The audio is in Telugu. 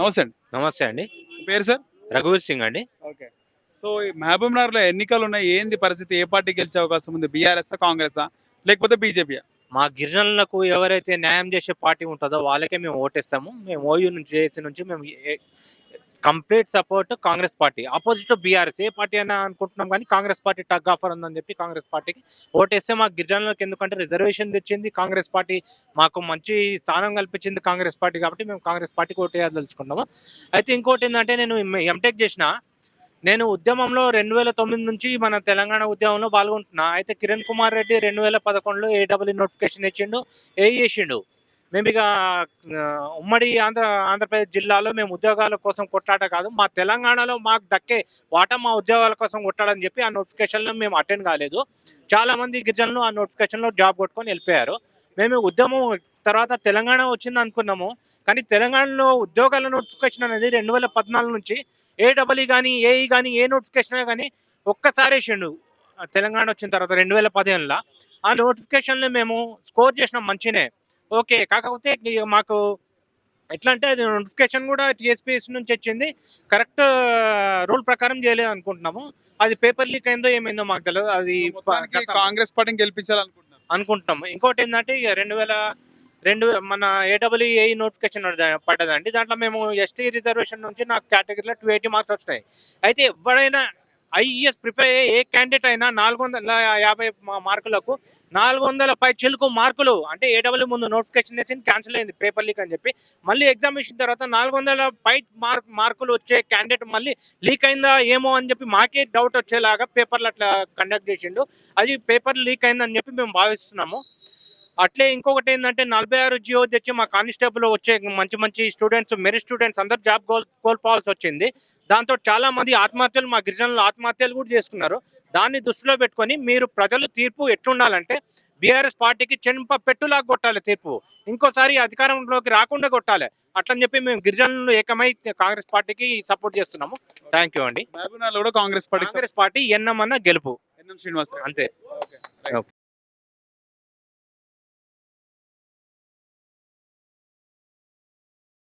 నమస్తే అండి. నమస్తే అండి. పేరు సార్? రఘువీర్ సింగ్ అండి. ఓకే. సో ఈ మహబూబ్ నగర్లో ఎన్నికలు ఉన్నాయి ఏంది పరిస్థితి? ఏ పార్టీ గెలిచే అవకాశం ఉంది? బీఆర్ఎస్ కాంగ్రెస్ లేకపోతే బీజేపీ మా గిరిజనులకు ఎవరైతే న్యాయం చేసే పార్టీ ఉంటుందో వాళ్ళకే మేము ఓటేస్తాము. మేము ఓయూ నుంచి చేసి నుంచి మేము complete support Congress party. Opposite BRS. ఏ పార్టీ అయినా అనుకుంటున్నాం కానీ కాంగ్రెస్ పార్టీ టగ్ ఆఫర్ ఉందని చెప్పి కాంగ్రెస్ పార్టీకి ఓటేస్తే మా గిరిజనులకు ఎందుకంటే రిజర్వేషన్ తెచ్చింది కాంగ్రెస్ పార్టీ. మాకు మంచి స్థానం కల్పించింది కాంగ్రెస్ పార్టీ కాబట్టి మేము కాంగ్రెస్ పార్టీకి ఓటేయాలదలుచుకున్నాము అయితే ఇంకోటి ఏంటంటే నేను ఎంటెక్ చేసిన. నేను ఉద్యమంలో రెండు వేల తొమ్మిది నుంచి మన తెలంగాణ ఉద్యమంలో పాల్గొంటున్నా. అయితే కిరణ్ కుమార్ రెడ్డి రెండు వేల పదకొండులో ఏడబ్ల్యూ నోటిఫికేషన్ ఇచ్చిండు ఏ చేసిండు. మేము ఇక ఉమ్మడి ఆంధ్ర ఆంధ్రప్రదేశ్ జిల్లాలో మేము ఉద్యోగాల కోసం కొట్లాట కాదు మా తెలంగాణలో మాకు దక్కే వాటా మా ఉద్యోగాల కోసం కొట్టాడని చెప్పి ఆ నోటిఫికేషన్లో మేము అటెండ్ కాలేదు. చాలామంది గిరిజనులు ఆ నోటిఫికేషన్లో జాబ్ కొట్టుకొని వెళ్ళిపోయారు. మేము ఉద్యమం తర్వాత తెలంగాణ వచ్చింది అనుకున్నాము కానీ తెలంగాణలో ఉద్యోగాల నోటిఫికేషన్ అనేది రెండు వేల పద్నాలుగు నుంచి ఏ డబల్ఈ కానీ ఏఈ కానీ ఏ నోటిఫికేషన్ కానీ ఒక్కసారి వేసిండు. తెలంగాణ వచ్చిన తర్వాత రెండు వేల పదిహేనులో. ఆ నోటిఫికేషన్లో మేము స్కోర్ చేసినాం మంచినే. ఓకే కాకపోతే మాకు ఎట్లా అంటే అది నోటిఫికేషన్ కూడా టీఎస్పీఎస్ నుంచి వచ్చింది. కరెక్ట్ రూల్ ప్రకారం చేయలేదు అనుకుంటున్నాము. అది పేపర్ లీక్ అయిందో ఏమైందో మాకు తెలియదు అది కాంగ్రెస్ పార్టీని గెలిపించాలనుకుంటున్నారు అనుకుంటున్నాం ఇంకోటి ఏంటంటే ఇక రెండు వేల రెండు మన ఏడబ్ల్యూఏ నోటిఫికేషన్ పడ్డదండి. దాంట్లో మేము ఎస్టీ రిజర్వేషన్ నుంచి నాకు కేటగిరీలో టూ ఎయిటీ మార్క్స్ వచ్చినాయి అయితే ఎవరైనా ఐఈఎస్ ప్రిపేర్ అయ్యే ఏ క్యాండిడేట్ అయినా నాలుగు వందల యాభై మార్కులకు నాలుగు వందల పై చిలుకు మార్కులు అంటే ఏడబ్ల్యూ ముందు నోటిఫికేషన్ తెచ్చింది క్యాన్సిల్ అయింది పేపర్ లీక్ అని చెప్పి మళ్ళీ ఎగ్జామ్ ఇచ్చిన తర్వాత నాలుగు వందల పై మార్క్ మార్కులు వచ్చే క్యాండిడేట్ మళ్ళీ లీక్ అయిందా ఏమో అని చెప్పి మాకే డౌట్ వచ్చేలాగా పేపర్లు అట్లా కండక్ట్ చేసిండు. అది పేపర్ లీక్ అయిందని చెప్పి మేము భావిస్తున్నాము. అట్లే ఇంకొకటి ఏంటంటే నలభై ఆరు జియో తెచ్చి మా కానిస్టేబుల్ వచ్చే మంచి మంచి స్టూడెంట్స్ మెరిట్ స్టూడెంట్స్ అందరు జాబ్ కోల్ కోల్పోవాల్సి వచ్చింది. దాంతో చాలా మంది ఆత్మహత్యలు మా గిరిజనులు ఆత్మహత్యలు కూడా చేసుకున్నారు. దాన్ని దృష్టిలో పెట్టుకొని మీరు ప్రజలు తీర్పు ఎట్లుండాలంటే బీఆర్ఎస్ పార్టీకి చెంప పెట్టులాగా కొట్టాలి తీర్పు. ఇంకోసారి అధికారంలోకి రాకుండా కొట్టాలి. అట్లని చెప్పి మేము గిరిజనులు ఏకమై కాంగ్రెస్ పార్టీకి సపోర్ట్ చేస్తున్నాము. థ్యాంక్ యూ అండి. కాంగ్రెస్ పార్టీ కాంగ్రెస్ పార్టీ ఎన్నమన్న గెలుపు. ఎన్ఎం శ్రీనివాస్ అంతే. ఓకే.